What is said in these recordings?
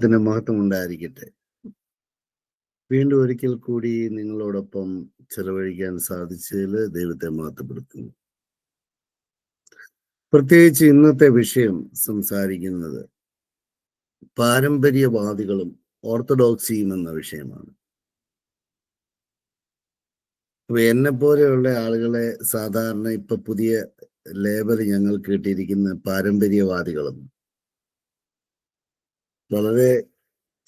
നാമത്തിന് മഹത്വം ഉണ്ടായിരിക്കട്ടെ. വീണ്ടും ഒരിക്കൽ കൂടി നിങ്ങളോടൊപ്പം ചെലവഴിക്കാൻ സാധിച്ചതിൽ ദൈവത്തെ മഹത്വപ്പെടുത്തുന്നു. പ്രത്യേകിച്ച് ഇന്നത്തെ വിഷയം സംസാരിക്കുന്നത് പാരമ്പര്യവാദികളും ഓർത്തഡോക്സിയും എന്ന വിഷയമാണ്. അപ്പൊ എന്നെ പോലെയുള്ള ആളുകളെ സാധാരണ ഇപ്പൊ പുതിയ ലേബൽ ഞങ്ങൾ കിട്ടിയിരിക്കുന്ന പാരമ്പര്യവാദികളും വളരെ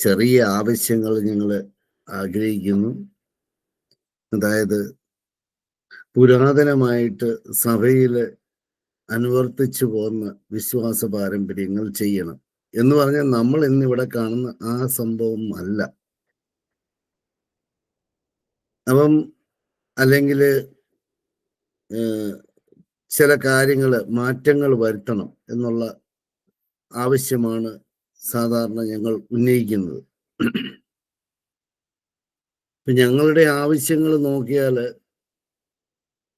ചെറിയ ആവശ്യങ്ങൾ ഞങ്ങൾ ആഗ്രഹിക്കുന്നു. അതായത് പുരാതനമായിട്ട് സഭയിൽ അനുവർത്തിച്ചു പോകുന്ന വിശ്വാസ പാരമ്പര്യങ്ങൾ ചെയ്യണം എന്ന് പറഞ്ഞാൽ നമ്മൾ ഇന്നിവിടെ കാണുന്ന ആ സംഭവം അല്ല. അപ്പം അല്ലെങ്കിൽ ചില കാര്യങ്ങൾ മാറ്റങ്ങൾ വരുത്തണം എന്നുള്ള ആവശ്യമാണ് സാധാരണ ഞങ്ങൾ ഉന്നയിക്കുന്നത്. ഇപ്പം ഞങ്ങളുടെ ആവശ്യങ്ങൾ നോക്കിയാൽ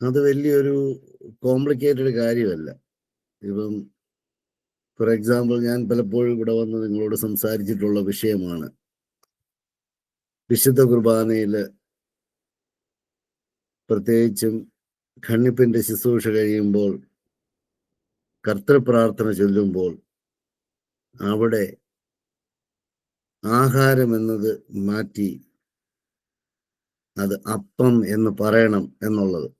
അത് വലിയൊരു കോംപ്ലിക്കേറ്റഡ് കാര്യമല്ല. ഇപ്പം ഫോർ എക്സാമ്പിൾ ഞാൻ പലപ്പോഴും ഇവിടെ വന്ന് നിങ്ങളോട് സംസാരിച്ചിട്ടുള്ള വിഷയമാണ്. വിശുദ്ധ കുർബാനയിൽ പ്രത്യേകിച്ചും ഖണ്ണിപ്പിന്റെ ശുശ്രൂഷ കഴിയുമ്പോൾ കർത്തൃപ്രാർത്ഥന ചൊല്ലുമ്പോൾ അവിടെ ആഹാരം എന്നത് മാറ്റി അത് അപ്പം എന്ന് പറയണം എന്നുള്ളത്.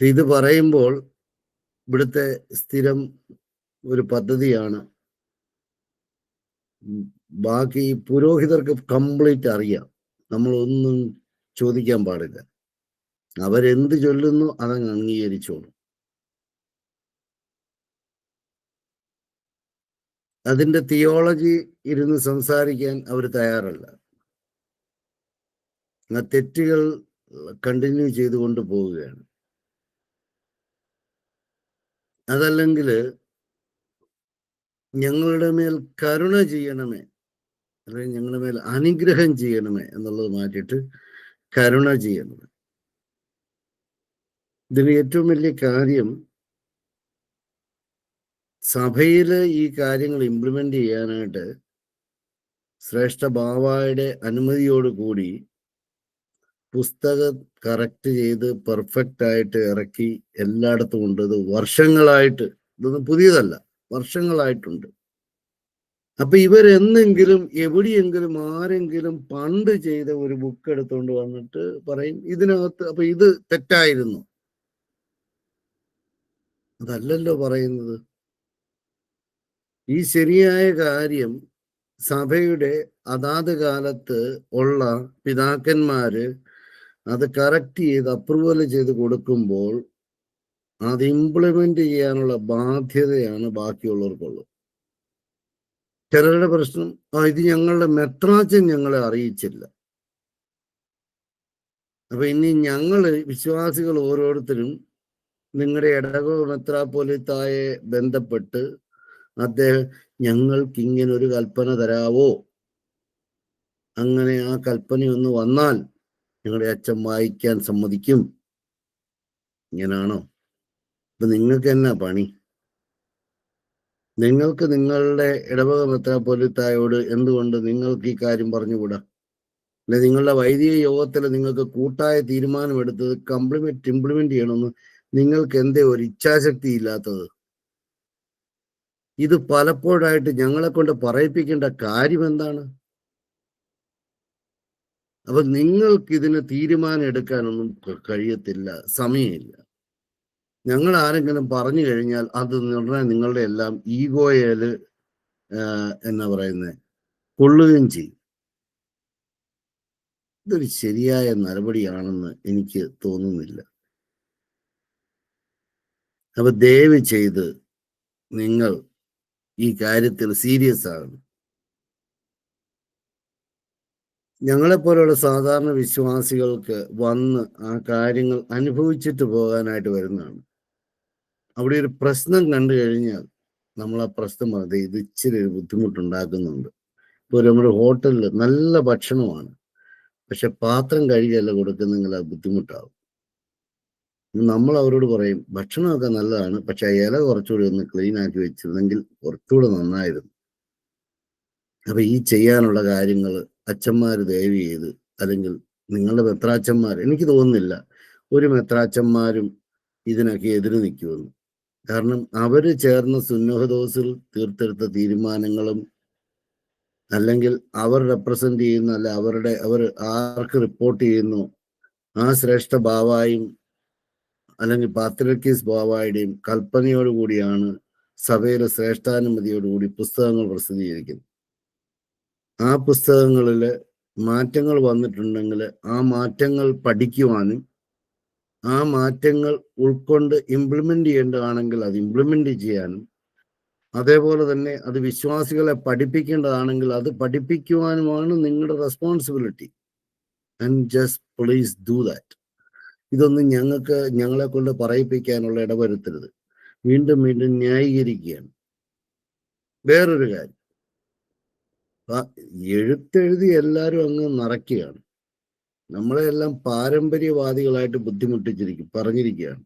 ഇത് പറയുമ്പോൾ ഇവിടുത്തെ സ്ഥിരം ഒരു പദ്ധതിയാണ് ബാക്കി പുരോഹിതർക്ക് കംപ്ലീറ്റ് അറിയാം. നമ്മളൊന്നും ചോദിക്കാൻ പാടില്ല. അവരെന്ത് ചൊല്ലുന്നു അതങ്ങ് അംഗീകരിച്ചോളും. അതിന്റെ തിയോളജി ഇരുന്ന് സംസാരിക്കാൻ അവർ തയ്യാറല്ല. ആ തെറ്റുകൾ കണ്ടിന്യൂ ചെയ്തുകൊണ്ട് പോവുകയാണ്. അതല്ലെങ്കിൽ ഞങ്ങളുടെ മേൽ കരുണ ചെയ്യണമേ അല്ലെങ്കിൽ ഞങ്ങളുടെ മേൽ അനുഗ്രഹം ചെയ്യണമേ എന്നുള്ളത് മാറ്റിയിട്ട് കരുണ ചെയ്യണമേ. ഇതിന് ഏറ്റവും വലിയ കാര്യം സഭയിൽ ഈ കാര്യങ്ങൾ ഇംപ്ലിമെന്റ് ചെയ്യാനായിട്ട് ശ്രേഷ്ഠ ബാവായുടെ അനുമതിയോട് കൂടി പുസ്തകം കറക്റ്റ് ചെയ്ത് പെർഫെക്റ്റ് ആയിട്ട് ഇറക്കി എല്ലായിടത്തും ഉണ്ട്. ഇത് വർഷങ്ങളായിട്ട് ഇതൊന്നും പുതിയതല്ല വർഷങ്ങളായിട്ടുണ്ട്. അപ്പൊ ഇവരെന്നെങ്കിലും എവിടെയെങ്കിലും ആരെങ്കിലും പണ്ട് ചെയ്ത ഒരു ബുക്ക് എടുത്തുകൊണ്ട് വന്നിട്ട് പറയും ഇതിനകത്ത് അപ്പൊ ഇത് തെറ്റായിരുന്നു. അതല്ലല്ലോ പറയുന്നത്. ഈ ശരിയായ കാര്യം സഭയുടെ അതാത് കാലത്ത് ഉള്ള പിതാക്കന്മാര് അത് കറക്റ്റ് ചെയ്ത് അപ്രൂവൽ ചെയ്ത് കൊടുക്കുമ്പോൾ അത് ഇംപ്ലിമെന്റ് ചെയ്യാനുള്ള ബാധ്യതയാണ് ബാക്കിയുള്ളവർക്കുള്ളത്. ചിലരുടെ പ്രശ്നം ആ ഇത് ഞങ്ങളുടെ മെത്രാച്ചൻ ഞങ്ങളെ അറിയിച്ചില്ല. അപ്പൊ ഇനി ഞങ്ങൾ വിശ്വാസികൾ ഓരോരുത്തരും നിങ്ങളുടെ ഇടകോ മെത്രാപ്പൊലിത്തായെ ബന്ധപ്പെട്ട് അദ്ദേഹം ഞങ്ങൾക്ക് ഇങ്ങനെ ഒരു കൽപ്പന തരാവോ? അങ്ങനെ ആ കൽപ്പന ഒന്ന് വന്നാൽ ഞങ്ങളുടെ അച്ഛൻ വായിക്കാൻ സമ്മതിക്കും. ഇങ്ങനാണോ? ഇപ്പൊ നിങ്ങൾക്ക് എന്നാ പണി? നിങ്ങൾക്ക് നിങ്ങളുടെ ഇടവക മെത്രാപ്പൊലിത്തായോട് എന്തുകൊണ്ട് നിങ്ങൾക്ക് ഈ കാര്യം പറഞ്ഞുകൂടാ? അല്ലെ നിങ്ങളുടെ വൈദിക യോഗത്തിൽ നിങ്ങൾക്ക് കൂട്ടായ തീരുമാനമെടുത്തത് കംപ്ലിമെന്റ് ഇംപ്ലിമെന്റ് ചെയ്യണമെന്ന് നിങ്ങൾക്ക് എന്തേ ഒരു ഇച്ഛാശക്തി ഇല്ലാത്തത് ഇത് പലപ്പോഴായിട്ട് ഞങ്ങളെ കൊണ്ട് പറയിപ്പിക്കേണ്ട കാര്യം എന്താണ്? അപ്പൊ നിങ്ങൾക്ക് ഇതിന് തീരുമാനം എടുക്കാനൊന്നും കഴിയത്തില്ല സമയമില്ല. ഞങ്ങൾ ആരെങ്കിലും പറഞ്ഞു കഴിഞ്ഞാൽ അത് നിർണയം നിങ്ങളുടെ എല്ലാം ഈഗോയിൽ എന്നാ പറയുന്നത് കൊള്ളുകയും ചെയ്യും. ഇതൊരു ശരിയായ നടപടിയാണെന്ന് എനിക്ക് തോന്നുന്നില്ല. അപ്പൊ ദയവ് ചെയ്ത് നിങ്ങൾ ഈ കാര്യത്തിൽ സീരിയസ് ആകണം ഞങ്ങളെപ്പോലുള്ള സാധാരണ വിശ്വാസികൾക്ക് വന്ന് ആ കാര്യങ്ങൾ അനുഭവിച്ചിട്ട് പോകാനായിട്ട് വരുന്നതാണ്. അവിടെ ഒരു പ്രശ്നം കണ്ടു കഴിഞ്ഞാൽ നമ്മൾ ആ പ്രശ്നം പറഞ്ഞത് ഇത് ഇച്ചിരി ഒരു ബുദ്ധിമുട്ടുണ്ടാക്കുന്നുണ്ട്. ഇപ്പോൾ നമ്മുടെ ഹോട്ടലിൽ നല്ല ഭക്ഷണമാണ്. പക്ഷെ പാത്രം കഴുകിയല്ല കൊടുക്കുന്നെങ്കിൽ അത് ബുദ്ധിമുട്ടാവും. നമ്മൾ അവരോട് പറയും ഭക്ഷണമൊക്കെ നല്ലതാണ് പക്ഷെ ആ ഇല കുറച്ചുകൂടി ഒന്ന് ക്ലീൻ ആക്കി വെച്ചിരുന്നെങ്കിൽ കുറച്ചുകൂടെ നന്നായിരുന്നു. അപ്പൊ ഈ ചെയ്യാനുള്ള കാര്യങ്ങൾ അച്ഛന്മാർ ദയവ് ചെയ്ത് അല്ലെങ്കിൽ നിങ്ങളുടെ മെത്രാച്ചന്മാർ എനിക്ക് തോന്നുന്നില്ല ഒരു മെത്രാച്ചന്മാരും ഇതിനൊക്കെ എതിര് നിൽക്കുമെന്ന് കാരണം അവർ ചേർന്ന സുന്നഹദോസിൽ തീർത്തെടുത്ത തീരുമാനങ്ങളും അല്ലെങ്കിൽ അവർ റെപ്രസെന്റ് ചെയ്യുന്ന അല്ല അവരുടെ അവർ ആർക്ക് റിപ്പോർട്ട് ചെയ്യുന്നു ആ ശ്രേഷ്ഠ ബാവായും അല്ലെങ്കിൽ പാത്രക്കീസ് ബാബായുടെയും കൽപ്പനയോടുകൂടിയാണ് സഭയിലെ ശ്രേഷ്ഠാനുമതിയോടുകൂടി പുസ്തകങ്ങൾ പ്രസിദ്ധീകരിക്കുന്നത്. ആ പുസ്തകങ്ങളിൽ മാറ്റങ്ങൾ വന്നിട്ടുണ്ടെങ്കിൽ ആ മാറ്റങ്ങൾ പഠിക്കുവാനും ആ മാറ്റങ്ങൾ ഉൾക്കൊണ്ട് ഇംപ്ലിമെന്റ് ചെയ്യേണ്ടതാണെങ്കിൽ അത് ഇംപ്ലിമെന്റ് ചെയ്യാനും അതേപോലെ തന്നെ അത് വിശ്വാസികളെ പഠിപ്പിക്കേണ്ടതാണെങ്കിൽ അത് പഠിപ്പിക്കുവാനുമാണ് നിങ്ങളുടെ responsibility and just please do that ഇതൊന്നും ഞങ്ങൾക്ക് ഞങ്ങളെ കൊണ്ട് പറയിപ്പിക്കാനുള്ള ഇടവരുത്തരുത്. വീണ്ടും വീണ്ടും ന്യായീകരിക്കുകയാണ്. വേറൊരു കാര്യം. എഴുത്തെഴുതി എല്ലാവരും അങ്ങ് നിറയ്ക്കുകയാണ് നമ്മളെല്ലാം പാരമ്പര്യവാദികളായിട്ട് ബുദ്ധിമുട്ടിച്ചിരിക്കും പറഞ്ഞിരിക്കുകയാണ്.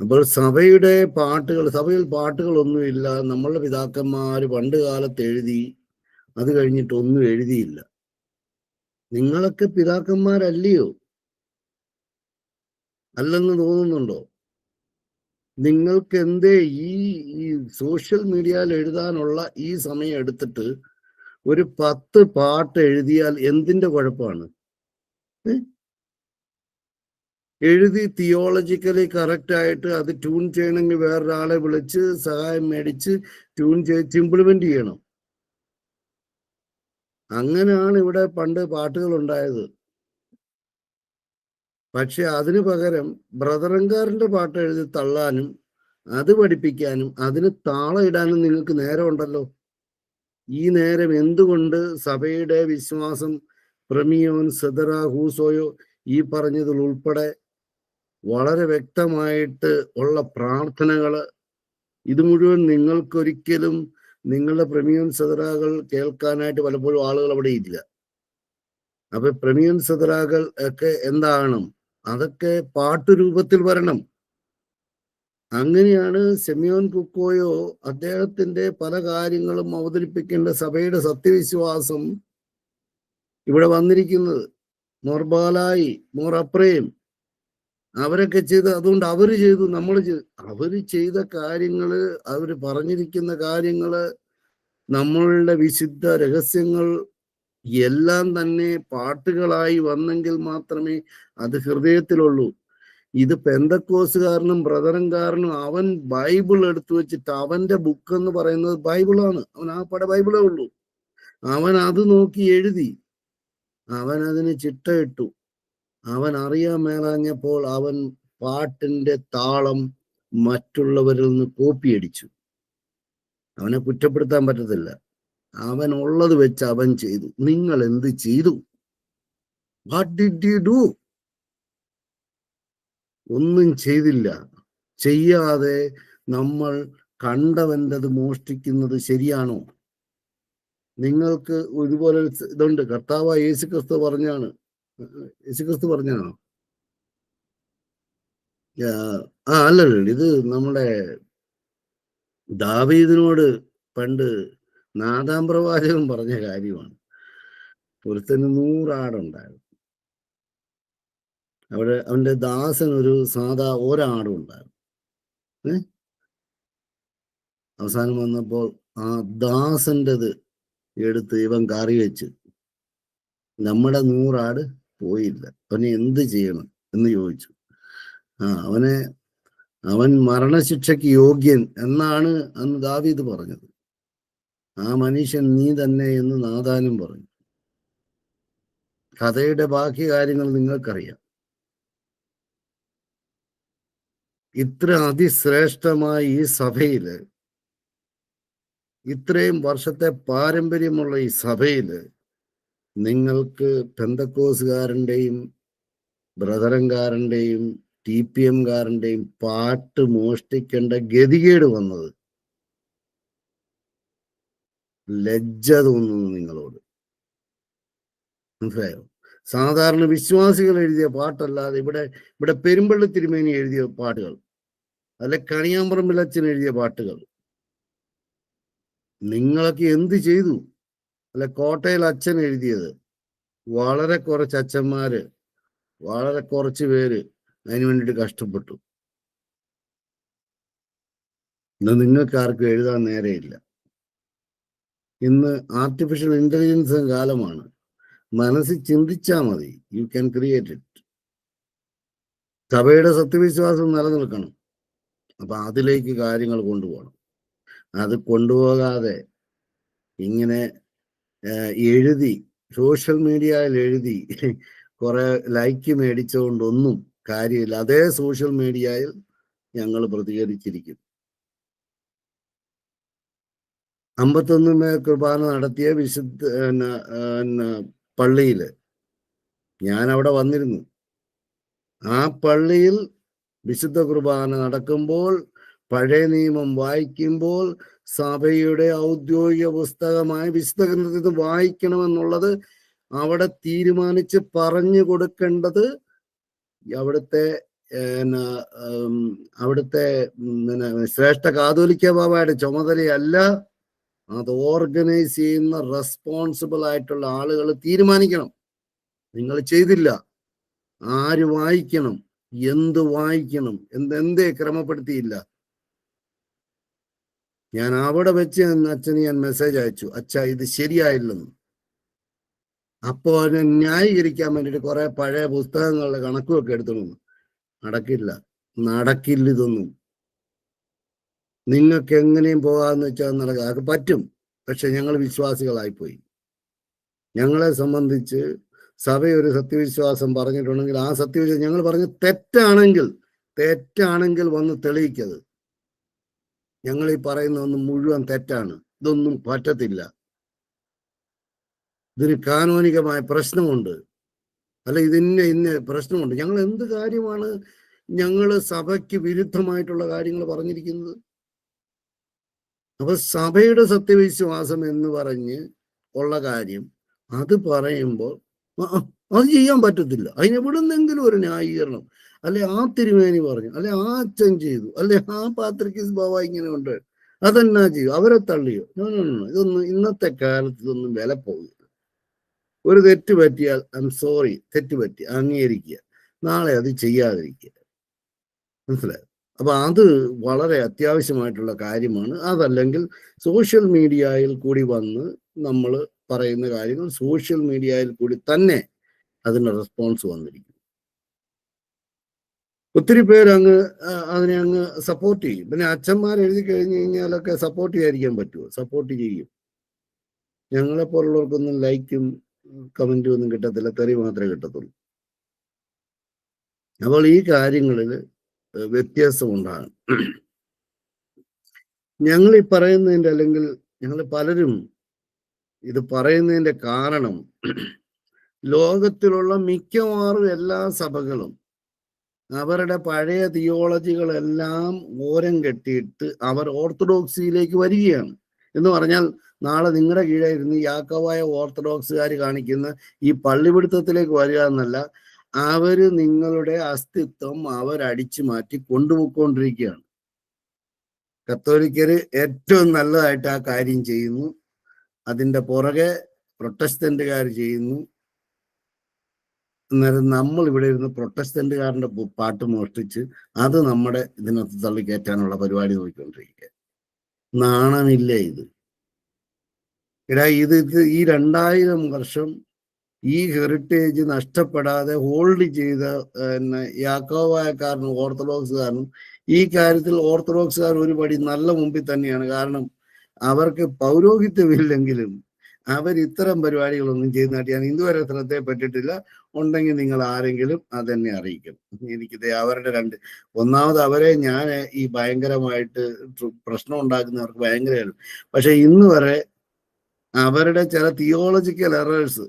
അപ്പോൾ സഭയുടെ പാട്ടുകൾ സഭയിൽ പാട്ടുകളൊന്നുമില്ല. നമ്മളുടെ പിതാക്കന്മാർ പണ്ട് കാലത്ത് എഴുതി അത് കഴിഞ്ഞിട്ടൊന്നും എഴുതിയില്ല. നിങ്ങളൊക്കെ പിതാക്കന്മാരല്ലയോ? അല്ലെന്ന് തോന്നുന്നുണ്ടോ? നിങ്ങൾക്ക് എന്തേ ഈ ഈ സോഷ്യൽ മീഡിയയിൽ എഴുതാനുള്ള ഈ സമയം എടുത്തിട്ട് ഒരു പത്ത് പാട്ട് എഴുതിയാൽ എന്തിന്റെ കുഴപ്പമാണ്? എഴുതി തിയോളജിക്കലി കറക്റ്റ് ആയിട്ട് അത് ട്യൂൺ ചെയ്യണമെങ്കിൽ വേറൊരാളെ വിളിച്ച് സഹായം മേടിച്ച് ട്യൂൺ ചെയ്ത് ഇംപ്ലിമെന്റ് ചെയ്യണം. അങ്ങനെയാണ് ഇവിടെ പണ്ട് പാട്ടുകൾ ഉണ്ടായത്. പക്ഷെ അതിനു പകരം ബ്രദറങ്കാറിന്റെ പാട്ട് എഴുതി തള്ളാനും അത് പഠിപ്പിക്കാനും അതിന് താളം ഇടാനും നിങ്ങൾക്ക് നേരമുണ്ടല്ലോ. ഈ നേരം എന്തുകൊണ്ട് സഭയുടെ വിശ്വാസം പ്രമിയോൻ സദറ ഹൂസോയോ ഈ പറഞ്ഞതിൽ ഉൾപ്പെടെ വളരെ വ്യക്തമായിട്ട് ഉള്ള പ്രാർത്ഥനകൾ ഇത് മുഴുവൻ നിങ്ങൾക്കൊരിക്കലും നിങ്ങളുടെ പ്രമിയോൻ സദറാകൾ കേൾക്കാനായിട്ട് പലപ്പോഴും ആളുകൾ അവിടെ ഇല്ല. അപ്പൊ പ്രമിയോൻ സദറാകൾ ഒക്കെ എന്താണ് അതൊക്കെ പാട്ടുരൂപത്തിൽ വരണം. അങ്ങനെയാണ് സെമിയോൻ കുക്കോയോ അദ്ദേഹത്തിന്റെ പല കാര്യങ്ങളും അവതരിപ്പിക്കേണ്ട സഭയുടെ സത്യവിശ്വാസം ഇവിടെ വന്നിരിക്കുന്നത്. മോർബാലായി മോർ അവരൊക്കെ ചെയ്ത് അതുകൊണ്ട് അവർ ചെയ്തു നമ്മൾ ചെയ്തു. അവർ ചെയ്ത കാര്യങ്ങൾ അവർ പറഞ്ഞിരിക്കുന്ന കാര്യങ്ങൾ നമ്മളുടെ വിശുദ്ധ രഹസ്യങ്ങൾ എല്ലാം തന്നെ പാട്ടുകളായി വന്നെങ്കിൽ മാത്രമേ അത് ഹൃദയത്തിലുള്ളൂ. ഇത് പെന്തക്കോസുകാരനും ബ്രദറൻകാരനും അവൻ ബൈബിൾ എടുത്തു വെച്ചിട്ട് അവന്റെ ബുക്ക് എന്ന് പറയുന്നത് ബൈബിളാണ്. അവൻ ആ പട ബൈബിളേ ഉള്ളൂ. അവൻ അത് നോക്കി എഴുതി. അവൻ അതിന് ചിട്ടയിട്ടു. അവൻ അറിയാൻ മേലാഞ്ഞപ്പോൾ അവൻ പാട്ടിന്റെ താളം മറ്റുള്ളവരിൽ നിന്ന് കോപ്പിയടിച്ചു അവനെ കുറ്റപ്പെടുത്താൻ പറ്റത്തില്ല. അവൻ ഉള്ളത് വെച്ച് അവൻ ചെയ്തു. നിങ്ങൾ എന്ത് ചെയ്തു? വാട്ട് ഡിഡ് യു ഡു ഒന്നും ചെയ്തില്ല. ചെയ്യാതെ നമ്മൾ കണ്ടവന്റെത് മോഷ്ടിക്കുന്നത് ശരിയാണോ? നിങ്ങൾക്ക് ഒരുപോലെ ഇതുണ്ട്. കർത്താവ് യേശു ക്രിസ്തു പറഞ്ഞാണ്. യേശു ക്രിസ്തു പറഞ്ഞാണോ? ആ, അല്ലല്ല ഇത് നമ്മുടെ ദാവീദിനോട് പണ്ട് നാദാം പ്രവാചകൻ പറഞ്ഞ കാര്യമാണ്. ഒരുത്തന് നൂറാടുണ്ടായിരുന്നു. അവിടെ അവന്റെ ദാസൻ ഒരു സാധാ ഒരാടും ഉണ്ടായിരുന്നു ഏ? അവസാനം വന്നപ്പോൾ ആ ദാസന്റെത് എടുത്ത് ഇവൻ കറി വെച്ച് നമ്മുടെ നൂറാട് പോയില്ല. അവനെ എന്ത് ചെയ്യണം? എന്ന് ചോദിച്ചു. ആ അവനെ അവൻ മരണശിക്ഷയ്ക്ക് യോഗ്യൻ എന്നാണ് അന്ന് ദാവീദ് പറഞ്ഞത്. ആ മനുഷ്യൻ നീ തന്നെ എന്ന് നാദാനും പറഞ്ഞു. കഥയുടെ ബാക്കി കാര്യങ്ങൾ നിങ്ങൾക്കറിയാം. ഇത്ര അതിശ്രേഷ്ഠമായ ഈ സഭയിൽ ഇത്രയും വർഷത്തെ പാരമ്പര്യമുള്ള ഈ സഭയിൽ നിങ്ങൾക്ക് പെന്തക്കോസുകാരന്റെയും ബ്രദറൻകാരന്റെയും ടി പി എംകാരന്റെയും പാട്ട് മോഷ്ടിക്കേണ്ട ഗതികേട് വന്നത് ലജ്ജ തോന്നുന്നു നിങ്ങളോട്. മനസ്സിലായോ? സാധാരണ വിശ്വാസികൾ എഴുതിയ പാട്ടല്ലാതെ ഇവിടെ ഇവിടെ പെരുമ്പള്ളി തിരുമേനി എഴുതിയ പാട്ടുകൾ അല്ലെ കണിയാമ്പറമ്പിലച്ചൻ എഴുതിയ പാട്ടുകൾ നിങ്ങളൊക്കെ എന്ത് ചെയ്തു? അല്ലെ കോട്ടയിൽ അച്ഛൻ എഴുതിയത് വളരെ കുറച്ച് അച്ഛന്മാര് വളരെ കുറച്ച് പേര് അതിനു വേണ്ടിട്ട് കഷ്ടപ്പെട്ടു. നിങ്ങൾക്ക് ആർക്കും എഴുതാൻ നേരെയില്ല. ഇന്ന് ആർട്ടിഫിഷ്യൽ ഇന്റലിജൻസ് കാലമാണ്. മനസ്സിൽ ചിന്തിച്ചാൽ മതി. യു ക്യാൻ ക്രിയേറ്റ് ഇറ്റ് സഭയുടെ സത്യവിശ്വാസം നിലനിൽക്കണം. അപ്പൊ അതിലേക്ക് കാര്യങ്ങൾ കൊണ്ടുപോകണം. അത് കൊണ്ടുപോകാതെ ഇങ്ങനെ എഴുതി സോഷ്യൽ മീഡിയയിൽ എഴുതി കുറെ ലൈക്ക് മേടിച്ചുകൊണ്ടൊന്നും കാര്യമില്ല. അതേ സോഷ്യൽ മീഡിയയിൽ ഞങ്ങൾ പ്രതികരിച്ചിരിക്കും. അമ്പത്തൊന്ന് മേ കുർബാന നടത്തിയ വിശുദ്ധ പള്ളിയിൽ. ഞാൻ അവിടെ വന്നിരുന്നു. ആ പള്ളിയിൽ വിശുദ്ധ കുർബാന നടക്കുമ്പോൾ പഴയ നിയമം വായിക്കുമ്പോൾ സഭയുടെ ഔദ്യോഗിക പുസ്തകമായ വിശുദ്ധ ഗ്രന്ഥത്തിൽ വായിക്കണമെന്നുള്ളത് അവിടെ തീരുമാനിച്ച് പറഞ്ഞു കൊടുക്കേണ്ടത് അവിടുത്തെ അവിടുത്തെ ശ്രേഷ്ഠ കാതോലിക്ക ബാബയുടെ ചുമതലയല്ല അത് ഓർഗനൈസ് ചെയ്യുന്ന റെസ്പോൺസിബിൾ ആയിട്ടുള്ള ആളുകൾ തീരുമാനിക്കണം. നിങ്ങൾ ചെയ്തില്ല. ആര് വായിക്കണം? എന്ത് വായിക്കണം? എന്ത് എന്തേ ക്രമപ്പെടുത്തിയില്ല? ഞാൻ അവിടെ വെച്ച് അച്ഛന് ഞാൻ മെസ്സേജ് അയച്ചു. അച്ഛ ഇത് ശരിയായില്ലെന്ന്. അപ്പോ അതിനെ ന്യായീകരിക്കാൻ വേണ്ടിയിട്ട് കുറെ പഴയ പുസ്തകങ്ങളുടെ കണക്കുമൊക്കെ എടുത്തു നടക്കില്ല. നടക്കില്ല ഇതൊന്നും. നിങ്ങൾക്ക് എങ്ങനെയും പോകാന്ന് വെച്ചാൽ നടക്കുക അത് പറ്റും. പക്ഷെ ഞങ്ങൾ വിശ്വാസികളായിപ്പോയി. ഞങ്ങളെ സംബന്ധിച്ച് സഭയൊരു സത്യവിശ്വാസം പറഞ്ഞിട്ടുണ്ടെങ്കിൽ ആ സത്യവിശ്വാസം ഞങ്ങൾ പറഞ്ഞ തെറ്റാണെങ്കിൽ തെറ്റാണെങ്കിൽ വന്ന് തെളിയിക്കത് ഞങ്ങൾ ഈ പറയുന്ന ഒന്നും മുഴുവൻ തെറ്റാണ്. ഇതൊന്നും പറ്റത്തില്ല. ഇതിന് കാനോനികമായ പ്രശ്നമുണ്ട്. അല്ല ഇതിന് ഇന്ന പ്രശ്നമുണ്ട്. ഞങ്ങൾ എന്ത് കാര്യമാണ് ഞങ്ങൾ സഭയ്ക്ക് വിരുദ്ധമായിട്ടുള്ള കാര്യങ്ങൾ പറഞ്ഞിരിക്കുന്നത്? അപ്പൊ സഭയുടെ സത്യവിശ്വാസം എന്ന് പറഞ്ഞ് ഉള്ള കാര്യം അത് പറയുമ്പോൾ അത് ചെയ്യാൻ പറ്റത്തില്ല. അതിന് എവിടുന്നെങ്കിലും ഒരു ന്യായീകരണം. അല്ലെ ആ തിരുമേനി പറഞ്ഞു അല്ലെ ആ അച്ഛൻ ചെയ്തു അല്ലെ ആ പാത്രിക്കിസ് ബാബ ഇങ്ങനെ ഉണ്ട് അതെന്നാ ചെയ്യും? അവരെ തള്ളിയോ. ഇതൊന്നും ഇന്നത്തെ കാലത്ത് ഇതൊന്നും വില പോകില്ല ഒരു തെറ്റ് പറ്റിയാൽ ഐ എം സോറി തെറ്റ് പറ്റി അംഗീകരിക്കുക. നാളെ അത് ചെയ്യാതിരിക്കുക. മനസ്സിലായോ? അപ്പൊ അത് വളരെ അത്യാവശ്യമായിട്ടുള്ള കാര്യമാണ്. അതല്ലെങ്കിൽ സോഷ്യൽ മീഡിയയിൽ കൂടി വന്ന് നമ്മൾ പറയുന്ന കാര്യങ്ങൾ സോഷ്യൽ മീഡിയയിൽ കൂടി തന്നെ അതിന് റെസ്പോൺസ് വന്നിരിക്കും. ഒത്തിരി പേര് അങ്ങ് അതിനെ അങ്ങ് സപ്പോർട്ട് ചെയ്യും. പിന്നെ അച്ഛന്മാർ എഴുതി കഴിഞ്ഞു കഴിഞ്ഞാലൊക്കെ സപ്പോർട്ട് ചെയ്യാതിരിക്കാൻ പറ്റുമോ? സപ്പോർട്ട് ചെയ്യും. ഞങ്ങളെ പോലുള്ളവർക്കൊന്നും ലൈക്കും കമന്റും ഒന്നും കിട്ടത്തില്ല. തെറി മാത്രമേ കിട്ടത്തുള്ളൂ. അപ്പോൾ ഈ കാര്യങ്ങളിൽ വ്യത്യാസം ഉണ്ടാകും ഞങ്ങൾ ഈ പറയുന്നതിന്റെ അല്ലെങ്കിൽ ഞങ്ങൾ പലരും ഇത് പറയുന്നതിന്റെ കാരണം ലോകത്തിലുള്ള മിക്കവാറും എല്ലാ സഭകളും അവരുടെ പഴയ തിയോളജികളെല്ലാം ഓരം കെട്ടിയിട്ട് അവർ ഓർത്തഡോക്സിയിലേക്ക് വരികയാണ്. എന്ന് പറഞ്ഞാൽ നാളെ നിങ്ങളുടെ കീഴായിരുന്നു യാക്കവായ ഓർത്തഡോക്സുകാർ കാണിക്കുന്ന ഈ പള്ളിപിടുത്തത്തിലേക്ക് വരിക എന്നല്ല അവർ നിങ്ങളുടെ അസ്തിത്വം അവരടിച്ചു മാറ്റി കൊണ്ടുപോയിക്കൊണ്ടിരിക്കുകയാണ്. കത്തോലിക്കര് ഏറ്റവും നല്ലതായിട്ട് ആ കാര്യം ചെയ്യുന്നു. അതിന്റെ പുറകെ പ്രൊട്ടസ്റ്റന്റുകാർ ചെയ്യുന്നു. അന്നേരം നമ്മൾ ഇവിടെ ഇരുന്ന് പ്രൊട്ടസ്റ്റന്റുകാരന്റെ പു- പാട്ട് മോഷ്ടിച്ച് അത് നമ്മുടെ ഇതിനകത്ത് തള്ളിക്കയറ്റാനുള്ള പരിപാടി നോക്കിക്കൊണ്ടിരിക്കുക നാണമില്ല ഇത്. എടാ ഇത് ഈ രണ്ടായിരം വർഷം ഈ ഹെറിറ്റേജ് നഷ്ടപ്പെടാതെ ഹോൾഡ് ചെയ്ത പിന്നെ യാക്കോവായക്കാരനും ഓർത്തഡോക്സുകാരനും ഈ കാര്യത്തിൽ ഓർത്തഡോക്സുകാർ ഒരു പടി നല്ല മുമ്പിൽ തന്നെയാണ്. കാരണം അവർക്ക് പൗരോഹിത്യമില്ലെങ്കിലും അവർ ഇത്തരം പരിപാടികളൊന്നും ചെയ്യുന്നതായിട്ട് ഞാൻ ഇതുവരെ ശ്രദ്ധയപ്പെട്ടിട്ടില്ല ഉണ്ടെങ്കിൽ നിങ്ങൾ ആരെങ്കിലും അതെന്നെ അറിയിക്കണം എനിക്കിത് അവരുടെ രണ്ട് ഒന്നാമത് അവരെ ഞാൻ ഈ ഭയങ്കരമായിട്ട് പ്രശ്നം ഉണ്ടാക്കുന്നവർക്ക് ഭയങ്കര പക്ഷെ ഇന്ന് വരെ അവരുടെ ചില തിയോളജിക്കൽ എറേഴ്സ്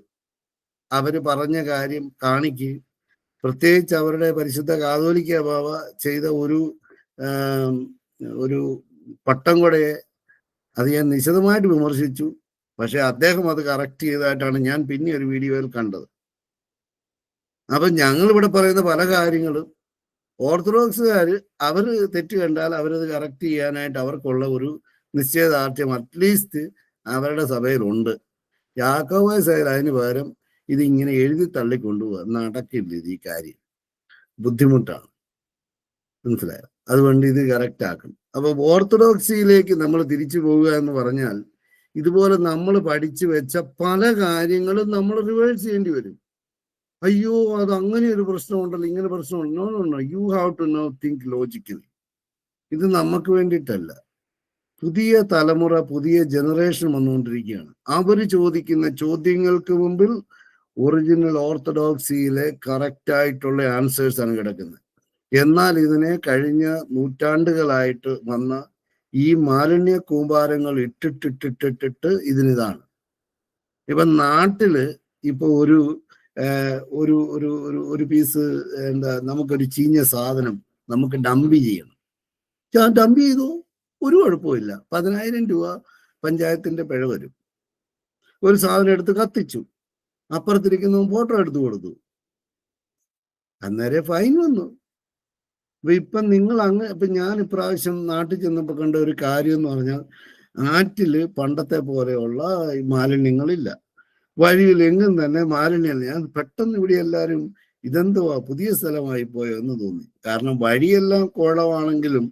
അവർ പറഞ്ഞ കാര്യം കാണിക്കുകയും പ്രത്യേകിച്ച് അവരുടെ പരിശുദ്ധ കാതോലിക്ക ബാബ ചെയ്ത ഒരു ഒരു പട്ടം കൊടയെ അത് ഞാൻ നിശിതമായിട്ട് വിമർശിച്ചു. പക്ഷെ അദ്ദേഹം അത് കറക്റ്റ് ചെയ്തതായിട്ടാണ് ഞാൻ പിന്നെ ഒരു വീഡിയോയിൽ കണ്ടത്. അപ്പൊ ഞങ്ങൾ ഇവിടെ പറയുന്ന പല കാര്യങ്ങളും ഓർത്തഡോക്സുകാർ അവർ തെറ്റ് കണ്ടാൽ അവരത് കറക്റ്റ് ചെയ്യാനായിട്ട് അവർക്കുള്ള ഒരു നിശ്ചയദാർഢ്യം അറ്റ്ലീസ്റ്റ് അവരുടെ സഭയിലുണ്ട്. യാക്കോബായ സൈൽ അതിന് പകരം ഇതിങ്ങനെ എഴുതി തള്ളിക്കൊണ്ടുപോകുക നടക്കില്ല ഇത് ഈ കാര്യം. ബുദ്ധിമുട്ടാണ്. മനസ്സിലായോ? അതുകൊണ്ട് ഇത് കറക്റ്റ് ആക്കണം. അപ്പൊ ഓർത്തഡോക്സിയിലേക്ക് നമ്മൾ തിരിച്ചു പോവുക എന്ന് പറഞ്ഞാൽ ഇതുപോലെ നമ്മൾ പഠിച്ചു വെച്ച പല കാര്യങ്ങളും നമ്മൾ റിവേഴ്സ് ചെയ്യേണ്ടി വരും. അയ്യോ അത് അങ്ങനെ ഒരു പ്രശ്നമുണ്ടല്ലോ ഇങ്ങനെ പ്രശ്നമുണ്ടോ. No no you have to know think logically ഇത് നമുക്ക് വേണ്ടിയിട്ടല്ല. പുതിയ തലമുറ പുതിയ ജനറേഷൻ വന്നുകൊണ്ടിരിക്കുകയാണ്. അവർ ചോദിക്കുന്ന ചോദ്യങ്ങൾക്ക് മുമ്പിൽ ഒറിജിനൽ ഓർത്തഡോക്സിയിലെ കറക്റ്റ് ആയിട്ടുള്ള ആൻസേഴ്സ് ആണ് കിടക്കുന്നത്. എന്നാൽ ഇതിനെ കഴിഞ്ഞ നൂറ്റാണ്ടുകളായിട്ട് വന്ന ഈ മാലിന്യ കൂമ്പാരങ്ങൾ ഇട്ടിട്ടിട്ടിട്ടിട്ടിട്ട് ഇതിനിതാണ്. ഇപ്പൊ നാട്ടിൽ ഇപ്പൊ ഒരു ഒരു ഒരു ഒരു ഒരു പീസ് എന്താ നമുക്കൊരു ചീഞ്ഞ സാധനം നമുക്ക് ഡംപ് ചെയ്യണം. ഞാൻ ഡംപ് ചെയ്തു. ഒരു കുഴപ്പമില്ല പതിനായിരം രൂപ പഞ്ചായത്തിന്റെ പിഴ വരും. ഒരു സാധനം എടുത്ത് കത്തിച്ചു. അപ്പുറത്തിരിക്കുന്ന ഫോട്ടോ എടുത്തു കൊടുത്തു. അന്നേരം ഫൈൻ വന്നു. അപ്പൊ ഇപ്പം നിങ്ങൾ അങ്ങ് ഇപ്പൊ ഞാൻ ഇപ്രാവശ്യം നാട്ടിൽ ചെന്നപ്പോ കണ്ട ഒരു കാര്യം എന്ന് പറഞ്ഞാൽ ആറ്റിൽ പണ്ടത്തെ പോലെയുള്ള മാലിന്യങ്ങളില്ല. വഴിയിൽ എങ്ങും തന്നെ മാലിന്യം ഞാൻ പെട്ടെന്ന് ഇവിടെ എല്ലാരും ഇതെന്തുവാ പുതിയ സ്ഥലമായി പോയോ എന്ന് തോന്നി. കാരണം വഴിയെല്ലാം കോളമാണെങ്കിലും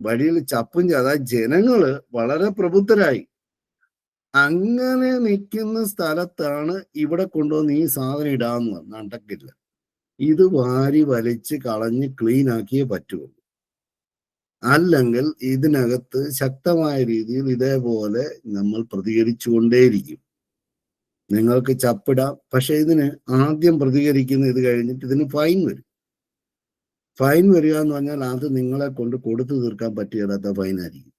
വഴിയിൽ ചപ്പും ചെയ്ത ജനങ്ങൾ വളരെ പ്രബുദ്ധരായി. അങ്ങനെ നിൽക്കുന്ന സ്ഥലത്താണ് ഇവിടെ കൊണ്ടുവന്ന് ഈ സാധനം ഇടാന്ന് നടക്കില്ല ഇത് വാരി വലിച്ച് കളഞ്ഞ് ക്ലീൻ ആക്കിയേ പറ്റുള്ളൂ. അല്ലെങ്കിൽ ഇതിനകത്ത് ശക്തമായ രീതിയിൽ ഇതേപോലെ നമ്മൾ പ്രതികരിച്ചുകൊണ്ടേയിരിക്കും. നിങ്ങൾക്ക് ചപ്പിടാം. പക്ഷെ ഇതിന് ആദ്യം പ്രതികരിക്കുന്ന ഇത് കഴിഞ്ഞിട്ട് ഇതിന് ഫൈൻ വരും. ഫൈൻ വരിക എന്ന് പറഞ്ഞാൽ അത് നിങ്ങളെ കൊണ്ട് കൊടുത്തു തീർക്കാൻ പറ്റിയിടാത്ത ഫൈൻ ആയിരിക്കും.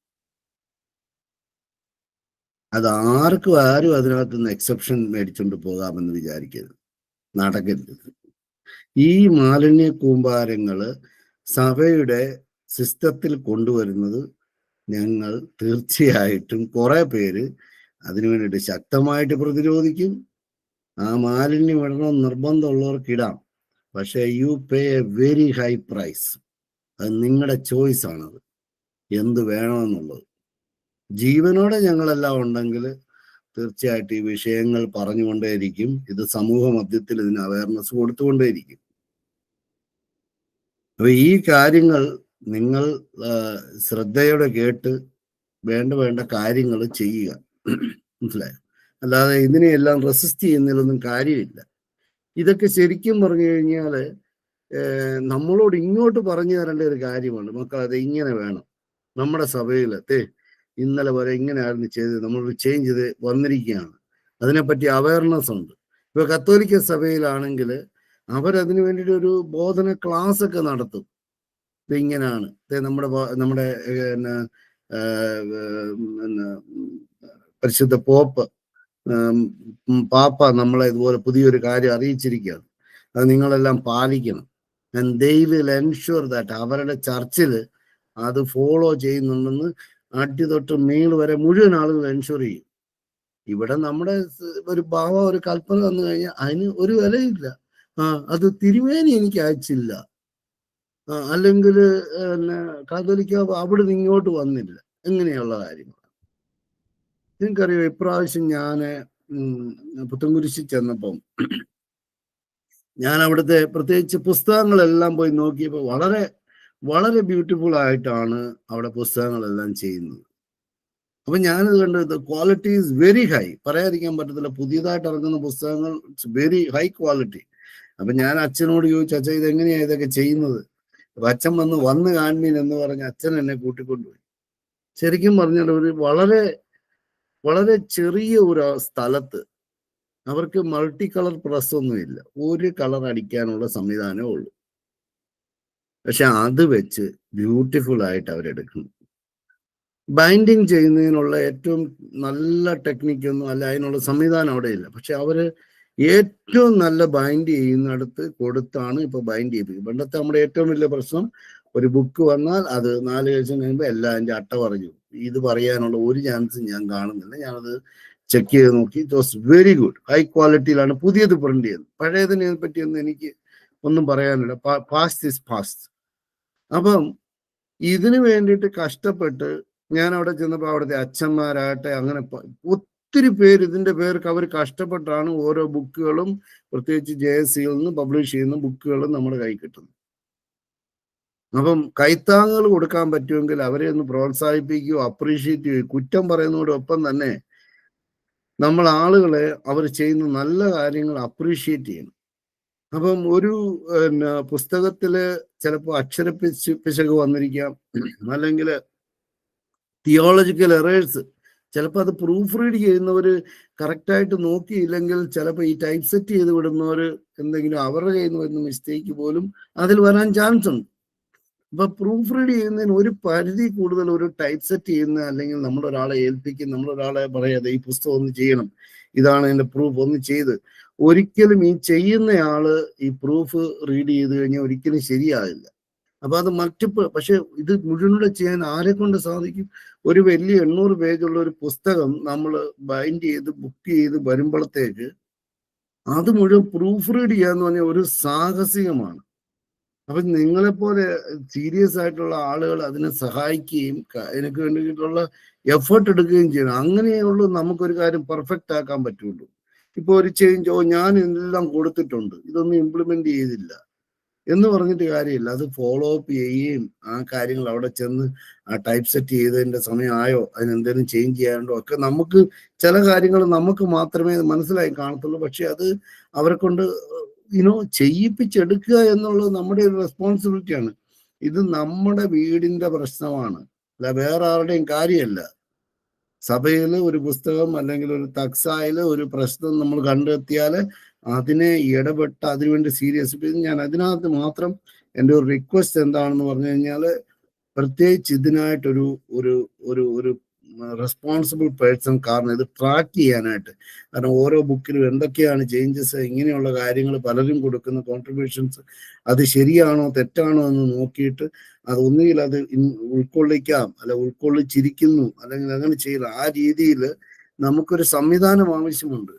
അത് ആർക്കും ആരും അതിനകത്ത് നിന്ന് എക്സെപ്ഷൻ മേടിച്ചുകൊണ്ട് പോകാമെന്ന് വിചാരിക്കരുത്. നടക്കരുത്. ഈ മാലിന്യ കൂമ്പാരങ്ങൾ സഭയുടെ സിസ്റ്റത്തിൽ കൊണ്ടുവരുന്നത് ഞങ്ങൾ തീർച്ചയായിട്ടും കുറെ പേര് അതിനു വേണ്ടിയിട്ട് ശക്തമായിട്ട് പ്രതിരോധിക്കും. ആ മാലിന്യം ഇടണം നിർബന്ധമുള്ളവർക്ക് ഇടാം. പക്ഷേ you pay a very high price അത് നിങ്ങളുടെ ചോയ്സ് ആണത്. എന്ത് വേണമെന്നുള്ളത്. ജീവനോടെ ഞങ്ങളെല്ലാം ഉണ്ടെങ്കിൽ തീർച്ചയായിട്ടും ഈ വിഷയങ്ങൾ പറഞ്ഞുകൊണ്ടേയിരിക്കും. ഇത് സമൂഹ മധ്യത്തിൽ ഇതിന് അവയർനെസ് കൊടുത്തുകൊണ്ടേയിരിക്കും. അപ്പൊ ഈ കാര്യങ്ങൾ നിങ്ങൾ ശ്രദ്ധയോടെ കേട്ട് വേണ്ട വേണ്ട കാര്യങ്ങൾ ചെയ്യുക. മനസ്സിലായോ? അല്ലാതെ ഇതിനെയെല്ലാം റെസിസ്റ്റ് ചെയ്യുന്നതിലൊന്നും കാര്യമില്ല. ഇതൊക്കെ ശരിക്കും പറഞ്ഞു കഴിഞ്ഞാൽ നമ്മളോട് ഇങ്ങോട്ട് പറഞ്ഞു തരേണ്ട ഒരു കാര്യമാണ്. മക്കൾ അത് ഇങ്ങനെ വേണം. നമ്മുടെ സഭയിൽ തേ ഇന്നലെ വരെ ഇങ്ങനെയായിരുന്നു ചെയ്തത് നമ്മൾ ചേഞ്ച് ചെയ്ത് വന്നിരിക്കുകയാണ്. അതിനെപ്പറ്റി അവയർനെസ് ഉണ്ട്. ഇപ്പൊ കത്തോലിക്ക സഭയിലാണെങ്കിൽ അവരതിന് വേണ്ടിയിട്ട് ഒരു ബോധന ക്ലാസ് ഒക്കെ നടത്തും. ഇത് ഇങ്ങനെയാണ്. നമ്മുടെ നമ്മുടെ പിന്നെ, പരിശുദ്ധ പോപ്പ് പാപ്പ നമ്മളെ ഇതുപോലെ പുതിയൊരു കാര്യം അറിയിച്ചിരിക്കുകയാണ്. അത് നിങ്ങളെല്ലാം പാലിക്കണം. ആൻഡ് ദേ എൻഷുർ ദാറ്റ് അവരുടെ ചർച്ചിൽ അത് ഫോളോ ചെയ്യുന്നുണ്ടെന്ന് അടി തൊട്ട് മേൾ വരെ മുഴുവൻ ആളുകൾ എൻഷുർ ചെയ്യും. ഇവിടെ നമ്മുടെ ഒരു ഭാവ ഒരു കൽപ്പന വന്നു കഴിഞ്ഞാൽ അതിന് ഒരു വിലയില്ല. ആ അത് തിരുമേനി എനിക്ക് അയച്ചില്ല. അല്ലെങ്കിൽ പിന്നെ കാതോലിക്ക അവിടെ നിന്ന് ഇങ്ങോട്ട് വന്നില്ല. ഇങ്ങനെയുള്ള കാര്യങ്ങൾ. നിങ്ങൾക്കറിയോ ഇപ്രാവശ്യം ഞാൻ പുത്തൻകുരിശി ചെന്നപ്പം ഞാൻ അവിടുത്തെ പ്രത്യേകിച്ച് പുസ്തകങ്ങളെല്ലാം പോയി നോക്കിയപ്പോൾ വളരെ വളരെ ബ്യൂട്ടിഫുൾ ആയിട്ടാണ് അവിടെ പുസ്തകങ്ങളെല്ലാം ചെയ്യുന്നത്. അപ്പൊ ഞാനത് കണ്ടത് ക്വാളിറ്റി ഈസ് വെരി ഹൈ പറയാതിരിക്കാൻ പറ്റത്തില്ല പുതിയതായിട്ട് ഇറങ്ങുന്ന പുസ്തകങ്ങൾ വെരി ഹൈ ക്വാളിറ്റി അപ്പൊ ഞാൻ അച്ഛനോട് ചോദിച്ചു അച്ഛൻ ഇതെങ്ങനെയാ ഇതൊക്കെ ചെയ്യുന്നത്? അപ്പൊ അച്ഛൻ വന്ന് വന്ന് കാണുമീൻ എന്ന് പറഞ്ഞ് അച്ഛൻ എന്നെ കൂട്ടിക്കൊണ്ടുപോയി. ശരിക്കും പറഞ്ഞാൽ ഒരു വളരെ വളരെ ചെറിയ ഒരു സ്ഥലത്ത് അവർക്ക് മൾട്ടി കളർ പ്രസ് ഒന്നുമില്ല. ഒരു കളർ അടിക്കാനുള്ള സംവിധാനമേ ഉള്ളൂ. പക്ഷെ അത് വെച്ച് ബ്യൂട്ടിഫുൾ ആയിട്ട് അവരെടുക്കുന്നു ബൈൻഡിങ് ചെയ്യുന്നതിനുള്ള ഏറ്റവും നല്ല ടെക്നിക്കൊന്നും അല്ല അതിനുള്ള സംവിധാനം അവിടെ ഇല്ല. പക്ഷെ അവർ ഏറ്റവും നല്ല ബൈൻഡ് ചെയ്യുന്നിടത്ത് കൊടുത്താണ് ഇപ്പൊ ബൈൻഡ് ചെയ്യിപ്പിക്കുന്നത് പണ്ടത്തെ നമ്മുടെ ഏറ്റവും വലിയ പ്രശ്നം ഒരു ബുക്ക് വന്നാൽ അത് നാല് ദിവസം കഴിയുമ്പോൾ എല്ലാം അതിന്റെ അട്ട പറഞ്ഞു. ഇത് പറയാനുള്ള ഒരു ചാൻസും ഞാൻ കാണുന്നില്ല. ഞാനത് ചെക്ക് ചെയ്ത് നോക്കി. It was very good high ക്വാളിറ്റിയിലാണ് പുതിയത് പ്രിന്റ് ചെയ്തത്. പഴയതിനെ പറ്റിയൊന്നും എനിക്ക് ഒന്നും പറയാനില്ല. പാസ്റ്റ് ഇസ് പാസ്റ്റ് അപ്പം ഇതിനു വേണ്ടിയിട്ട് കഷ്ടപ്പെട്ട് ഞാൻ അവിടെ ചെന്നപ്പോൾ അവിടുത്തെ അച്ഛന്മാരാകട്ടെ അങ്ങനെ ഒത്തിരി പേര് ഇതിന്റെ പേർക്ക് അവർ കഷ്ടപ്പെട്ടാണ് ഓരോ ബുക്കുകളും പ്രത്യേകിച്ച് ജെ എസ് സിയിൽ നിന്ന് പബ്ലിഷ് ചെയ്യുന്ന ബുക്കുകളും നമ്മുടെ കൈ കിട്ടുന്നത്. അപ്പം കൈത്താങ്ങുകൾ കൊടുക്കാൻ പറ്റുമെങ്കിൽ അവരെ ഒന്ന് പ്രോത്സാഹിപ്പിക്കുകയോ അപ്രീഷിയേറ്റ് ചെയ്യുകയോ കുറ്റം പറയുന്നതോടൊപ്പം തന്നെ നമ്മൾ ആളുകളെ അവർ ചെയ്യുന്ന നല്ല കാര്യങ്ങൾ അപ്രീഷിയേറ്റ് ചെയ്യണം. അപ്പം ഒരു പിന്നെ പുസ്തകത്തിൽ ചിലപ്പോൾ അക്ഷര പിശ- പിശക് വന്നിരിക്കാം. അല്ലെങ്കിൽ തിയോളജിക്കൽ എറേഴ്സ്. ചിലപ്പോൾ അത് പ്രൂഫ് റീഡ് ചെയ്യുന്നവർ കറക്റ്റായിട്ട് നോക്കിയില്ലെങ്കിൽ ചിലപ്പോൾ ഈ ടൈപ്പ് സെറ്റ് ചെയ്ത് വിടുന്നവർ എന്തെങ്കിലും അവരുടെ കയ്യിൽ നിന്ന് വരുന്ന മിസ്റ്റേക്ക് പോലും അതിൽ വരാൻ ചാൻസ് ഉണ്ട്. അപ്പൊ പ്രൂഫ് റീഡ് ചെയ്യുന്നതിന് ഒരു പരിധി കൂടുതൽ ഒരു ടൈപ്പ് സെറ്റ് ചെയ്യുന്ന അല്ലെങ്കിൽ നമ്മൾ ഒരാളെ ഏൽപ്പിക്കും നമ്മൾ ഒരാളെ പറയാതെ ഈ പുസ്തകം ഒന്ന് ചെയ്യണം. ഇതാണ് എന്റെ പ്രൂഫ് ഒന്ന് ചെയ്ത്. ഒരിക്കലും ഈ ചെയ്യുന്നയാൾ ഈ പ്രൂഫ് റീഡ് ചെയ്ത് കഴിഞ്ഞാൽ ഒരിക്കലും ശരിയാകില്ല അപ്പൊ അത് മൾട്ടിപ്പിൾ പക്ഷെ ഇത് മുഴുവനൂടെ ചെയ്യാൻ ആരെ കൊണ്ട് സാധിക്കും? ഒരു വലിയ എണ്ണൂറ് പേജുള്ള ഒരു പുസ്തകം നമ്മൾ ബൈൻഡ് ചെയ്ത് ബുക്ക് ചെയ്ത് വരുമ്പോഴത്തേക്ക് അത് മുഴുവൻ പ്രൂഫ് റീഡ് ചെയ്യാന്ന് പറഞ്ഞാൽ ഒരു സാഹസികമാണ്. അപ്പൊ നിങ്ങളെപ്പോലെ സീരിയസ് ആയിട്ടുള്ള ആളുകൾ അതിനെ സഹായിക്കുകയും അതിനൊക്കെ വേണ്ടിയിട്ടുള്ള എഫേർട്ട് എടുക്കുകയും ചെയ്യണം. അങ്ങനെയുള്ളൂ നമുക്കൊരു കാര്യം പെർഫെക്റ്റ് ആക്കാൻ പറ്റുള്ളൂ. ഇപ്പൊ ഒരു ചേഞ്ച് ഓ ഞാൻ എല്ലാം കൊടുത്തിട്ടുണ്ട്. ഇതൊന്നും ഇംപ്ലിമെന്റ് ചെയ്തില്ല. എന്ന് പറഞ്ഞിട്ട് കാര്യമില്ല. അത് ഫോളോ അപ്പ് ചെയ്യുകയും ആ കാര്യങ്ങൾ അവിടെ ചെന്ന് ആ ടൈപ്പ് സെറ്റ് ചെയ്തതിന്റെ സമയമായോ അതിനെന്തെങ്കിലും ചേഞ്ച് ചെയ്യാനുണ്ടോ ഒക്കെ നമുക്ക് ചില കാര്യങ്ങൾ നമുക്ക് മാത്രമേ മനസ്സിലായി കാണത്തുള്ളൂ. പക്ഷെ അത് അവരെ കൊണ്ട് യുനോ ചെയ്യിപ്പിച്ചെടുക്കുക എന്നുള്ളത് നമ്മുടെ ഒരു റെസ്പോൺസിബിലിറ്റിയാണ് ഇത് നമ്മുടെ വീടിന്റെ പ്രശ്നമാണ്. അല്ല വേറെ ആരുടെയും കാര്യമല്ല. സഭയിൽ ഒരു പുസ്തകം അല്ലെങ്കിൽ ഒരു തക്സായിൽ ഒരു പ്രശ്നം നമ്മൾ കണ്ടെത്തിയാൽ അതിനെ ഇടപെട്ട് അതിനുവേണ്ടി സീരിയസ് ഞാൻ അതിനകത്ത് മാത്രം എന്റെ ഒരു റിക്വസ്റ്റ് എന്താണെന്ന് പറഞ്ഞു കഴിഞ്ഞാൽ പ്രത്യേകിച്ച് ഇതിനായിട്ടൊരു ഒരു ഒരു ഒരു റെസ്പോൺസിബിൾ പേഴ്സൺ കാരണം ഇത് ട്രാക്ക് ചെയ്യാനായിട്ട്. കാരണം ഓരോ ബുക്കിലും എന്തൊക്കെയാണ് ചേഞ്ചസ് ഇങ്ങനെയുള്ള കാര്യങ്ങൾ പലരും കൊടുക്കുന്ന കോൺട്രിബ്യൂഷൻസ് അത് ശരിയാണോ തെറ്റാണോ എന്ന് നോക്കിയിട്ട് അത് ഒന്നുകിൽ അത് ഉൾക്കൊള്ളിക്കാം അല്ല ഉൾക്കൊള്ളിച്ചിരിക്കുന്നു അല്ലെങ്കിൽ അങ്ങനെ ചെയ്യலாம் ആ രീതിയിൽ നമുക്കൊരു സംവിധാനം ആവശ്യമുണ്ട്.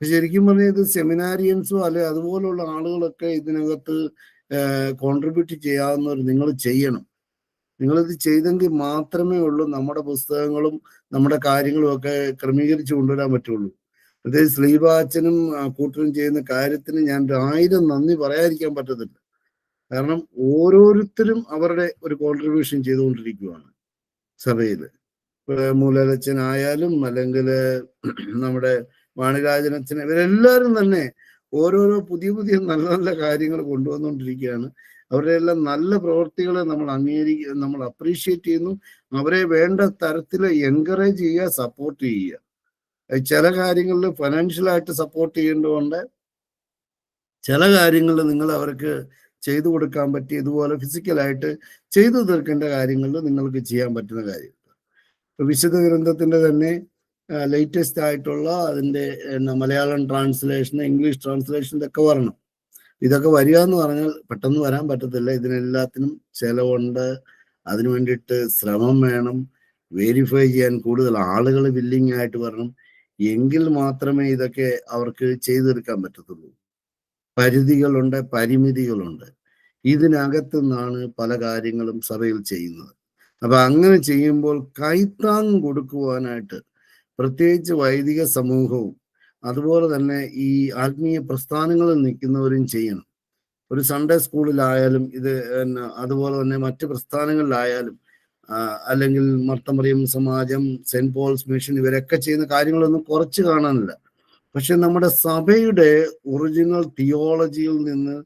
ശരിക്കും പറഞ്ഞാൽ ഇത് സെമിനാരിയൻസോ അല്ലെ അതുപോലുള്ള ആളുകളൊക്കെ ഇതിനകത്ത് കോൺട്രിബ്യൂട്ട് ചെയ്യാവുന്നവർ നിങ്ങൾ ചെയ്യണം. നിങ്ങളിത് ചെയ്തെങ്കിൽ മാത്രമേ ഉള്ളൂ നമ്മുടെ പുസ്തകങ്ങളും നമ്മുടെ കാര്യങ്ങളും ഒക്കെ ക്രമീകരിച്ച് കൊണ്ടുവരാൻ പറ്റുള്ളൂ. പ്രത്യേകിച്ച് സ്ലീബാച്ചനും കൂട്ടനും ചെയ്യുന്ന കാര്യത്തിന് ഞാൻ ആയിരം നന്ദി പറയാതിരിക്കാൻ പറ്റത്തില്ല. കാരണം ഓരോരുത്തരും അവരുടെ ഒരു കോൺട്രിബ്യൂഷൻ ചെയ്തുകൊണ്ടിരിക്കുകയാണ് സഭയിൽ മൂലലച്ചനായാലും അല്ലെങ്കിൽ നമ്മുടെ വാണിരാജനച്ചൻ ഇവരെല്ലാവരും തന്നെ ഓരോരോ പുതിയ പുതിയ നല്ല നല്ല കാര്യങ്ങൾ കൊണ്ടുവന്നുകൊണ്ടിരിക്കുകയാണ്. അവരുടെ എല്ലാം നല്ല പ്രവൃത്തികളെ നമ്മൾ അംഗീകരിക്കുക നമ്മൾ അപ്രീഷിയേറ്റ് ചെയ്യുന്നു. അവരെ വേണ്ട തരത്തിൽ എൻകറേജ് ചെയ്യുക സപ്പോർട്ട് ചെയ്യുക. ചില കാര്യങ്ങളിൽ ഫൈനാൻഷ്യലായിട്ട് സപ്പോർട്ട് ചെയ്യേണ്ടതുകൊണ്ട് ചില കാര്യങ്ങളിൽ നിങ്ങൾ അവർക്ക് ചെയ്തു കൊടുക്കാൻ പറ്റിയ ഇതുപോലെ ഫിസിക്കലായിട്ട് ചെയ്തു തീർക്കേണ്ട കാര്യങ്ങളിൽ നിങ്ങൾക്ക് ചെയ്യാൻ പറ്റുന്ന കാര്യങ്ങൾ. വിശുദ്ധ ഗ്രന്ഥത്തിന്റെ തന്നെ ലേറ്റസ്റ്റ് ആയിട്ടുള്ള അതിന്റെ മലയാളം ട്രാൻസ്ലേഷൻ ഇംഗ്ലീഷ് ട്രാൻസ്ലേഷൻ ഇതൊക്കെ വരണം. ഇതൊക്കെ വരിക എന്ന് പറഞ്ഞാൽ പെട്ടെന്ന് വരാൻ പറ്റത്തില്ല. ഇതിനെല്ലാത്തിനും ചെലവുണ്ട്. അതിനു വേണ്ടിയിട്ട് ശ്രമം വേണം. വെരിഫൈ ചെയ്യാൻ കൂടുതൽ ആളുകൾ വില്ലിങ് ആയിട്ട് വരണം. എങ്കിൽ മാത്രമേ ഇതൊക്കെ അവർക്ക് ചെയ്തെടുക്കാൻ പറ്റത്തുള്ളൂ. പരിധികളുണ്ട് പരിമിതികളുണ്ട്. ഇതിനകത്തു നിന്നാണ് പല കാര്യങ്ങളും സഭയിൽ ചെയ്യുന്നത്. അപ്പൊ അങ്ങനെ ചെയ്യുമ്പോൾ കൈത്താങ് കൊടുക്കുവാനായിട്ട് പ്രത്യേകിച്ച് വൈദിക സമൂഹവും അതുപോലെ തന്നെ ഈ ആത്മീയ പ്രസ്ഥാനങ്ങളിൽ നിൽക്കുന്നവരും ചെയ്യണം. ഒരു സൺഡേ സ്കൂളിലായാലും ഇത് അതുപോലെ തന്നെ മറ്റ് പ്രസ്ഥാനങ്ങളിലായാലും അല്ലെങ്കിൽ Marthamariam Samajam saint Paul's mission ഇവരൊക്കെ ചെയ്യുന്ന കാര്യങ്ങളൊന്നും കുറച്ച് കാണാനില്ല. പക്ഷെ നമ്മുടെ സഭയുടെ ഒറിജിനൽ തിയോളജിയിൽ നിന്ന്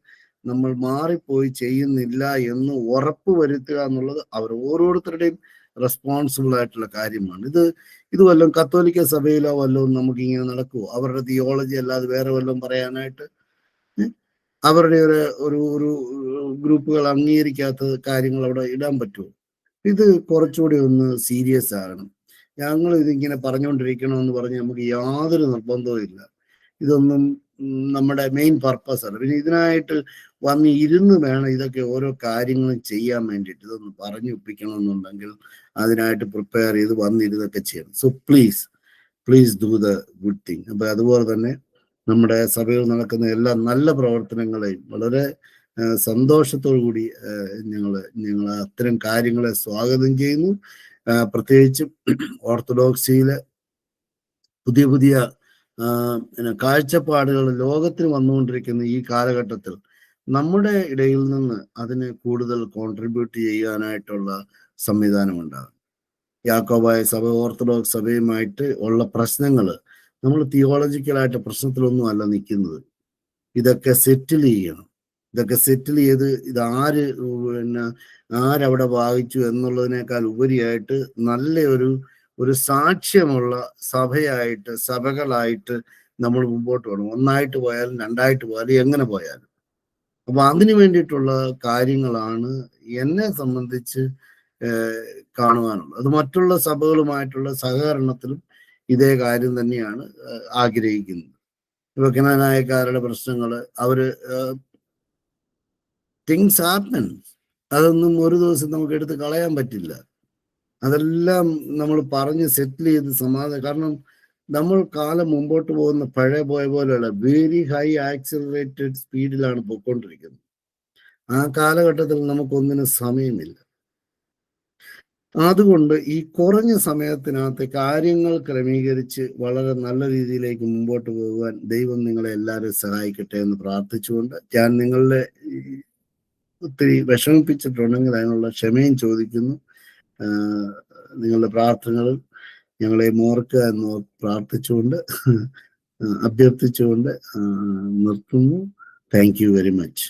നമ്മൾ മാറിപ്പോയി ചെയ്യുന്നില്ല എന്ന് ഉറപ്പ് വരുത്തുക എന്നുള്ളത് അവർ ഓരോരുത്തരുടെയും റെസ്പോൺസിബിൾ ആയിട്ടുള്ള കാര്യമാണ്. ഇത് ഇത് വല്ലതും കത്തോലിക്ക സഭയിലോ വല്ലതും നമുക്ക് ഇങ്ങനെ നടക്കുമോ അവരുടെ തിയോളജി അല്ലാതെ വേറെ വല്ലതും പറയാനായിട്ട്? അവരുടെ ഒരു ഒരു ഒരു ഗ്രൂപ്പുകൾ അംഗീകരിക്കാത്ത കാര്യങ്ങൾ അവിടെ ഇടാൻ പറ്റുമോ ഇത് കുറച്ചുകൂടി ഒന്ന് സീരിയസ് ആകണം. ഞങ്ങൾ ഇതിങ്ങനെ പറഞ്ഞുകൊണ്ടിരിക്കണമെന്ന് പറഞ്ഞ് നമുക്ക് യാതൊരു നിർബന്ധവും ഇല്ല ഇതൊന്നും നമ്മുടെ മെയിൻ പർപ്പസ് അല്ല. പിന്നെ ഇതിനായിട്ട് വന്ന് ഇരുന്ന് വേണം ഇതൊക്കെ ഓരോ കാര്യങ്ങളും ചെയ്യാൻ വേണ്ടിയിട്ട്. ഇതൊന്ന് പറഞ്ഞു ഒപ്പിക്കണമെന്നുണ്ടെങ്കിൽ അതിനായിട്ട് പ്രിപ്പയർ ചെയ്ത് വന്നിരുന്നൊക്കെ ചെയ്യണം. So please please do the good thing അപ്പൊ അതുപോലെ തന്നെ നമ്മുടെ സഭയിൽ നടക്കുന്ന എല്ലാ നല്ല പ്രവർത്തനങ്ങളെയും വളരെ സന്തോഷത്തോടു കൂടി ഞങ്ങൾ ഞങ്ങൾ അത്തരം കാര്യങ്ങളെ സ്വാഗതം ചെയ്യുന്നു. പ്രത്യേകിച്ചും ഓർത്തഡോക്സിയിലെ പുതിയ പുതിയ പിന്നെ കാഴ്ചപ്പാടുകൾ ലോകത്തിന് വന്നുകൊണ്ടിരിക്കുന്ന ഈ കാലഘട്ടത്തിൽ നമ്മുടെ ഇടയിൽ നിന്ന് അതിന് കൂടുതൽ കോൺട്രിബ്യൂട്ട് ചെയ്യാനായിട്ടുള്ള സംവിധാനം ഉണ്ടാകും യാക്കോബായ സഭ ഓർത്തഡോക്സ് സഭയുമായിട്ട് ഉള്ള പ്രശ്നങ്ങൾ നമ്മൾ തിയോളജിക്കലായിട്ട് പ്രശ്നത്തിലൊന്നും അല്ല നിൽക്കുന്നത്. ഇതൊക്കെ സെറ്റിൽ ചെയ്യണം. ഇതൊക്കെ സെറ്റിൽ ചെയ്ത് ഇത് ആര് പിന്നെ ആരവിടെ വായിച്ചു എന്നുള്ളതിനേക്കാൾ ഉപരിയായിട്ട് നല്ല ഒരു സാക്ഷ്യമുള്ള സഭയായിട്ട് സഭകളായിട്ട് നമ്മൾ മുമ്പോട്ട് പോകണം ഒന്നായിട്ട് പോയാലും രണ്ടായിട്ട് പോയാലും എങ്ങനെ പോയാലും. അപ്പൊ അതിനു വേണ്ടിയിട്ടുള്ള കാര്യങ്ങളാണ് എന്നെ സംബന്ധിച്ച് കാണുവാനുള്ളത്. അത് മറ്റുള്ള സഭകളുമായിട്ടുള്ള സഹകരണത്തിലും ഇതേ കാര്യം തന്നെയാണ് ആഗ്രഹിക്കുന്നത്. ഇപ്പൊ കിണനായക്കാരുടെ പ്രശ്നങ്ങൾ അവർ തിങ്സ് ഹാപ്പൻ അതൊന്നും ഒരു ദിവസം നമുക്ക് എടുത്ത് കളയാൻ പറ്റില്ല. അതെല്ലാം നമ്മൾ പറഞ്ഞ് സെറ്റിൽ ചെയ്ത് സമാധാനം കാരണം നമ്മൾ കാലം മുമ്പോട്ട് പോകുന്ന പഴയ പോയ പോലെയുള്ള വെരി ഹൈ ആക്സിലറേറ്റഡ് സ്പീഡിലാണ് പോയിക്കൊണ്ടിരിക്കുന്നത്. ആ കാലഘട്ടത്തിൽ നമുക്കൊന്നിനും സമയമില്ല. അതുകൊണ്ട് ഈ കുറഞ്ഞ സമയത്തിനകത്ത് കാര്യങ്ങൾ ക്രമീകരിച്ച് വളരെ നല്ല രീതിയിലേക്ക് മുമ്പോട്ട് പോകുവാൻ ദൈവം നിങ്ങളെ എല്ലാവരും സഹായിക്കട്ടെ എന്ന് പ്രാർത്ഥിച്ചുകൊണ്ട് ഞാൻ നിങ്ങളുടെ ഒത്തിരി വിഷമിപ്പിച്ചിട്ടുണ്ടെങ്കിൽ അതിനുള്ള ക്ഷമയും ചോദിക്കുന്നു. നിങ്ങളുടെ പ്രാർത്ഥനകൾ ഞങ്ങളെ മോർക്കുക എന്ന് പ്രാർത്ഥിച്ചുകൊണ്ട് അഭ്യർത്ഥിച്ചുകൊണ്ട് നിർത്തുന്നു. Thank you very much